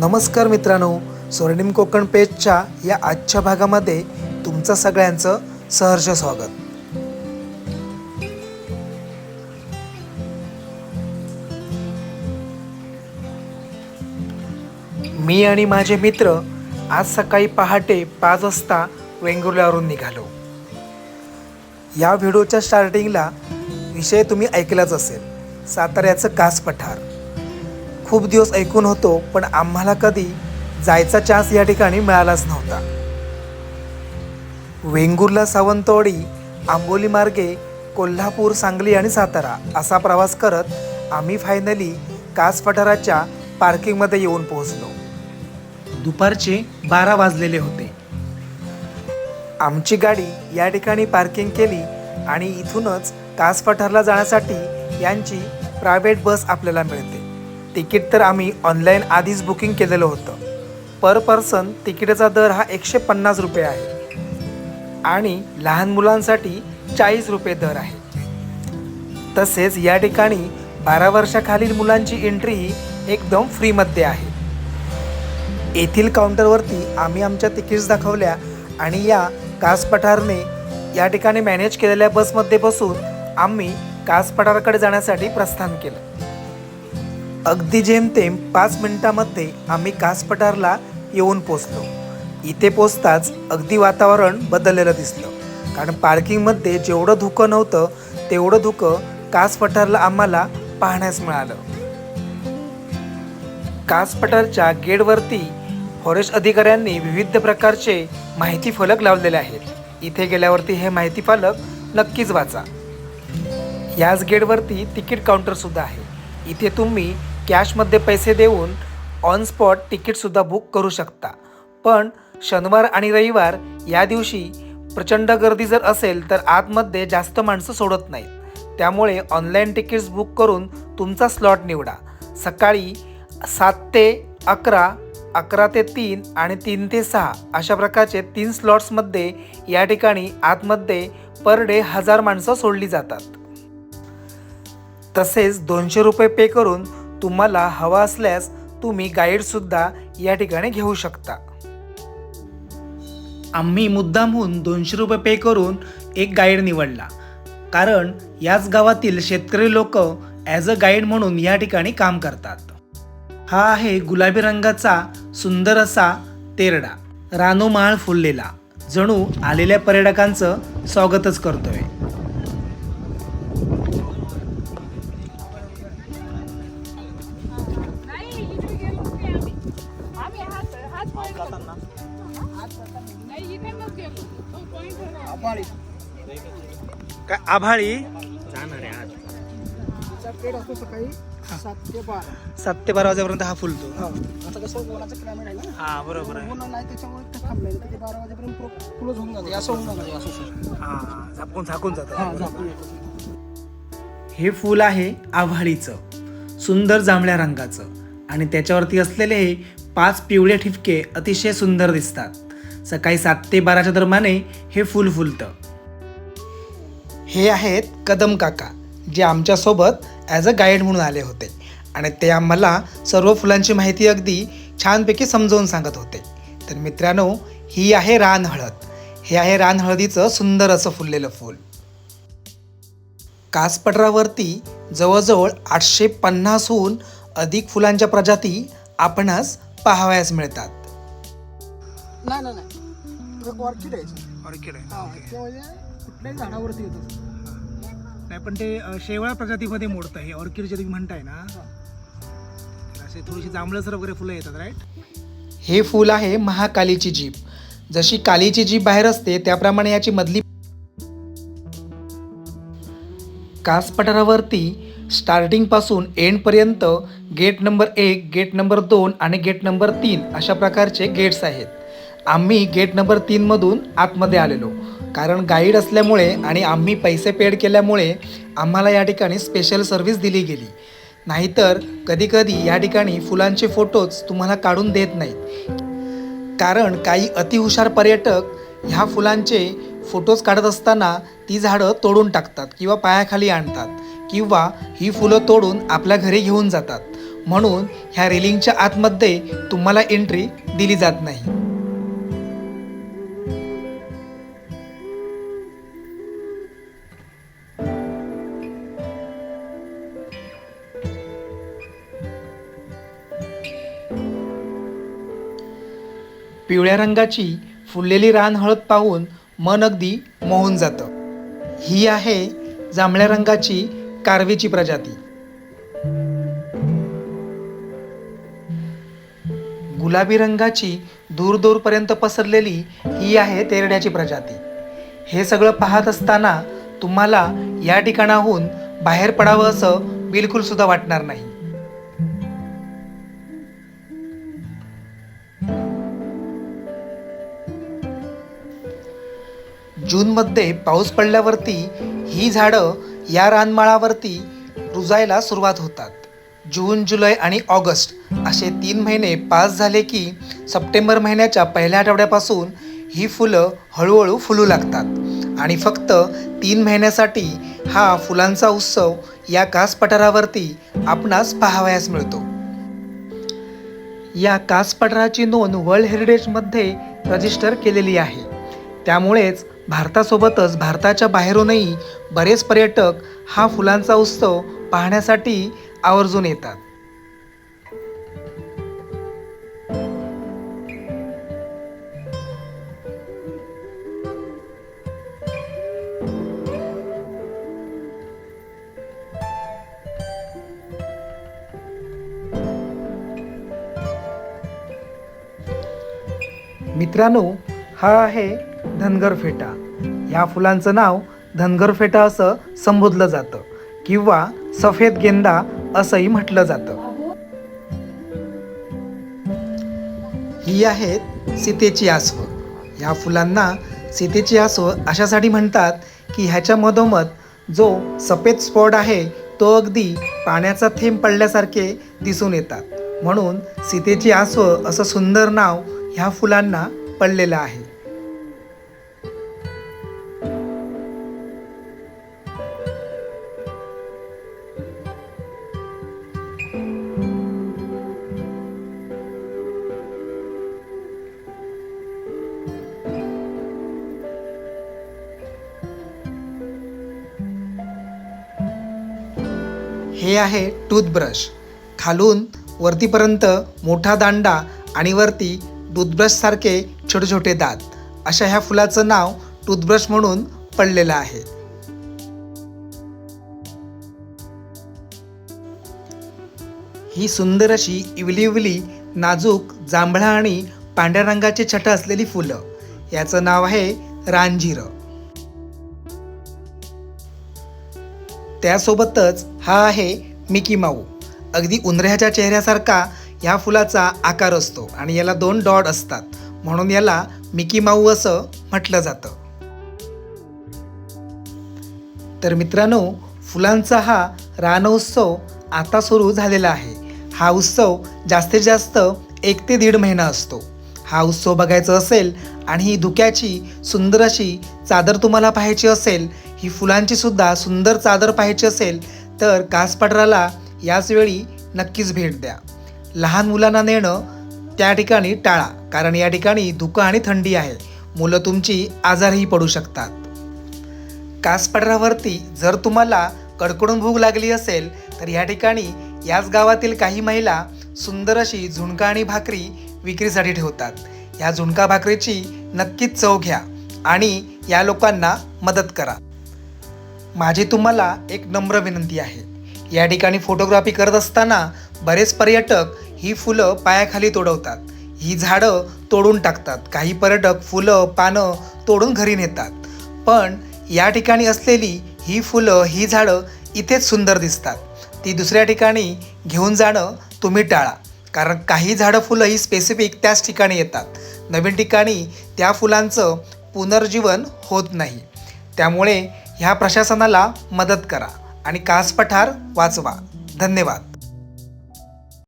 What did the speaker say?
नमस्कार मित्रांनो स्वर्णिम कोकण पेजच्या या आजच्या भागामध्ये तुमचं सगळ्यांचं सहर्ष स्वागत. मी आणि माझे मित्र आज सकाळी पहाटे पाच वाजता वेंगुर्ल्यावरून निघालो. या व्हिडिओच्या स्टार्टिंगला विषय तुम्ही ऐकलाच असेल. साताऱ्याचं कास पठार खूप दिवस ऐकून होतो पण आम्हाला कधी जायचा चान्स या ठिकाणी मिळालाच नव्हता. वेंगुर्ला सावंतवाडी आंबोली मार्गे कोल्हापूर सांगली आणि सातारा असा प्रवास करत आम्ही फायनली कास पठाराच्या पार्किंगमध्ये येऊन पोहोचलो. दुपारचे बारा वाजलेले होते. आमची गाडी या ठिकाणी पार्किंग केली आणि इथूनच कास पठारला जाण्यासाठी यांची प्रायव्हेट बस आपल्याला मिळते. तिकीट तर आम्ही ऑनलाईन आधीच बुकिंग केलेलं होतं. पर पर्सन तिकिटाचा दर हा एकशे पन्नास रुपये आहे. आणि लहान मुलांसाठी चाळीस रुपये दर आहे. तसेच या ठिकाणी बारा वर्षाखालील मुलांची एंट्री ही एकदम फ्रीमध्ये आहे. येथील काउंटरवरती आम्ही आमच्या तिकीट्स दाखवल्या आणि या कास पठारने या ठिकाणी मॅनेज केलेल्या बसमध्ये बसून आम्ही कास पठाराकडे जाण्यासाठी प्रस्थान केलं. अगदी जेमतेम पाच मिनिटामध्ये आम्ही कासपठारला येऊन पोचलो. इथे पोचताच अगदी वातावरण बदललेलं दिसलं. कारण पार्किंगमध्ये जेवढं धुकं नव्हतं तेवढं धुकं कासपठारला आम्हाला पाहण्यास मिळालं. कासपठारच्या गेटवरती फॉरेस्ट अधिकाऱ्यांनी विविध प्रकारचे माहिती फलक लावलेले आहेत. इथे गेल्यावरती हे माहिती फलक नक्कीच वाचा. याच गेटवरती तिकीट काउंटरसुद्धा आहे. इथे तुम्ही कॅशमध्ये पैसे देऊन ऑन स्पॉट तिकीटसुद्धा बुक करू शकता. पण शनिवार आणि रविवार या दिवशी प्रचंड गर्दी जर असेल तर आतमध्ये जास्त माणसं सोडत नाहीत. त्यामुळे ऑनलाईन तिकीट्स बुक करून तुमचा स्लॉट निवडा. सकाळी सात ते अकरा अकरा ते तीन आणि तीन ते सहा अशा प्रकारचे तीन स्लॉट्समध्ये या ठिकाणी आतमध्ये पर डे हजार माणसं सोडली जातात. तसेच दोनशे रुपये पे करून तुम्हाला हवा असल्यास तुम्ही गाईडसुद्धा या ठिकाणी घेऊ शकता. आम्ही मुद्दामहून दोनशे रुपये पे करून एक गाईड निवडला. कारण याच गावातील शेतकरी लोक ॲज अ गाईड म्हणून या ठिकाणी काम करतात. हा आहे गुलाबी रंगाचा सुंदर असा तेरडा. रानोमाळ फुललेला. जणू आलेल्या पर्यटकांचं स्वागतच करतोय. हाच हाच पॉईंट नाही इकडनंच गेलो तो पॉईंट काय आभाळी? तिचा पेड असतो सकाळी सात ते बारा. सात ते बारा वाजेपर्यंत हा फुलतो. हा. आता कसं उन्हाचं क्लायमेट आहे ना? हा बरोबर आहे. ऊन नाही त्याच्यामुळे ते थांबलेलं तर ते बारा वाजेपर्यंत क्लोज होऊन जाते. असं होऊन जाते असं सर हा झाकून झाकून हा जातं झाकून येतो. हे फूल आहे आव्हाळीचं सुंदर जांभळ्या रंगाचं. आणि त्याच्यावरती असलेले हे पाच पिवळे ठिपके अतिशय सुंदर दिसतात. सकाळी सात ते बाराच्या दरम्याने हे फूल फुलतं. हे आहेत कदम काका जे आमच्यासोबत ॲज अ गाईड म्हणून आले होते. आणि ते आम्हाला सर्व फुलांची माहिती अगदी छानपैकी समजावून सांगत होते. तर मित्रांनो ही आहे रान हळद. हे आहे रान हळदीचं सुंदर असं फुललेलं फूल. कासपटरावरती जवळजवळ आठशे पन्नासहून अधिक फुलांच्या प्रजाती आपणास पाहावयास मिळतात. नाही नाही नाही. एक ऑर्किड आहे. ऑर्किड हा ते म्हणजे कुठल्याही झाडावरती येतो नाही पण ते शेवळा प्रजातीमध्ये मोडतं हे ऑर्किड जे तुम्ही म्हणताय ना असे थोडीशी जांभळसर वगैरे फुलं येतात राईट हे फूल आहे महाकालीची जीभ. जशी कालीची जीभ बाहेर असते त्याप्रमाणे याची मधली कास पठारावरती स्टार्टिंगपासून एंडपर्यंत गेट नंबर एक गेट नंबर दोन आणि गेट नंबर तीन अशा प्रकारचे गेट्स आहेत. आम्ही गेट नंबर तीनमधून आतमध्ये आलेलो. कारण गाईड असल्यामुळे आणि आम्ही पैसे पेड केल्यामुळे आम्हाला या ठिकाणी स्पेशल सर्व्हिस दिली गेली. नाहीतर कधीकधी या ठिकाणी फुलांचे फोटोज तुम्हाला काढून देत नाहीत. कारण काही अतिहुशार पर्यटक ह्या फुलांचे फोटोज काढत असताना ती झाडं तोडून टाकतात किंवा पायाखाली आणतात किंवा ही फुलं तोडून आपल्या घरी घेऊन जातात. म्हणून ह्या रेलिंगच्या आतमध्ये तुम्हाला एंट्री दिली जात नाही. पिवळ्या रंगाची फुललेली रान हळद पाहून मन अगदी मोहून जातं. ही आहे जांभळ्या रंगाची कारवीची प्रजाती. गुलाबी रंगाची दूर दूरपर्यंत पसरलेली ही आहे तेरड्याची प्रजाती. हे सगळं पाहत असताना तुम्हाला या ठिकाणाहून बाहेर पडावं असं बिलकुल सुद्धा वाटणार नाही. जूनमध्ये पाऊस पडल्यावरती ही झाडं या रानमाळावरती रुजायला सुरुवात होतात. जून जुलै आणि ऑगस्ट असे तीन महिने पास झाले की सप्टेंबर महिन्याच्या पहिल्या आठवड्यापासून ही फुलं हळूहळू फुलू लागतात. आणि फक्त तीन महिन्यासाठी हा फुलांचा उत्सव या कास पठारावरती आपणास पाहावयास मिळतो. या कास पठाराची नोंद वर्ल्ड हेरिटेजमध्ये रजिस्टर केलेली आहे. त्यामुळेच भारतासोबतच भारताच्या बाहेरूनही बरेच पर्यटक हा फुलांचा उत्सव पाहण्यासाठी आवर्जून येतात. मित्रांनो हा आहे धनगर फेटा. या फुलांचं नाव धनगर फेटा असं संबोधलं जातं किंवा सफेद गेंदा असंही म्हटलं जातं. ही आहेत सीतेची आसवं. या फुलांना सीतेची आसवं अशासाठी म्हणतात की ह्याच्या मधोमध जो सफेद स्पॉट आहे तो अगदी पाण्याचा थेंब पडल्यासारखे दिसून येतात. म्हणून सीतेची आसवं असं सुंदर नाव ह्या फुलांना पडलेलं आहे. हे आहे टूथब्रश. खालून वरतीपर्यंत मोठा दांडा आणि वरती टूथब्रशसारखे छोटे छोटे दात. अशा ह्या फुलाचं नाव टूथब्रश म्हणून पडलेलं आहे. ही सुंदर अशी इवली इवली नाजूक जांभळा आणि पांढऱ्या रंगाचे छट असलेली फुलं. याचं नाव आहे रानजिरं. त्यासोबतच हा आहे मिकी माऊ. अगदी उंदऱ्याच्या चेहऱ्यासारखा ह्या फुलाचा आकार असतो आणि याला दोन डॉट असतात. म्हणून याला मिकी माऊ असं म्हटलं जातं. तर मित्रांनो फुलांचा हा रानोत्सव आता सुरू झालेला आहे. हा उत्सव जास्तीत जास्त एक ते दीड महिना असतो. हा उत्सव बघायचा असेल आणि ही धुक्याची सुंदर अशी चादर तुम्हाला पाहायची असेल ही फुलांची सुद्धा सुंदर चादर पाहायची असेल तर कासपडराला याच वेळी नक्कीच भेट द्या. लहान मुलांना नेणं त्या ठिकाणी टाळा कारण या ठिकाणी धुकं आणि थंडी आहे. मुलं तुमची आजारही पडू शकतात. कासपडरावरती जर तुम्हाला कडकडून भूक लागली असेल तर या ठिकाणी याच गावातील काही महिला सुंदर अशी झुणका आणि भाकरी विक्रीसाठी ठेवतात. या झुणका भाकरीची नक्कीच चव घ्या आणि या लोकांना मदत करा. माझी तुम्हाला एक नम्र विनंती आहे. या ठिकाणी फोटोग्राफी करत असताना बरेच पर्यटक ही फुलं पायाखाली तोडवतात. ही झाडं तोडून टाकतात. काही पर्यटक फुलं पानं तोडून घरी नेतात. पण या ठिकाणी असलेली ही फुलं ही झाडं इथेच सुंदर दिसतात. ती दुसऱ्या ठिकाणी घेऊन जाणं तुम्ही टाळा. कारण काही झाडं फुलं ही स्पेसिफिक त्याच ठिकाणी येतात. नवीन ठिकाणी त्या फुलांचं पुनर्जीवन होत नाही. त्यामुळे ह्या प्रशासनाला मदत करा आणि कास पठार वाचवा. धन्यवाद.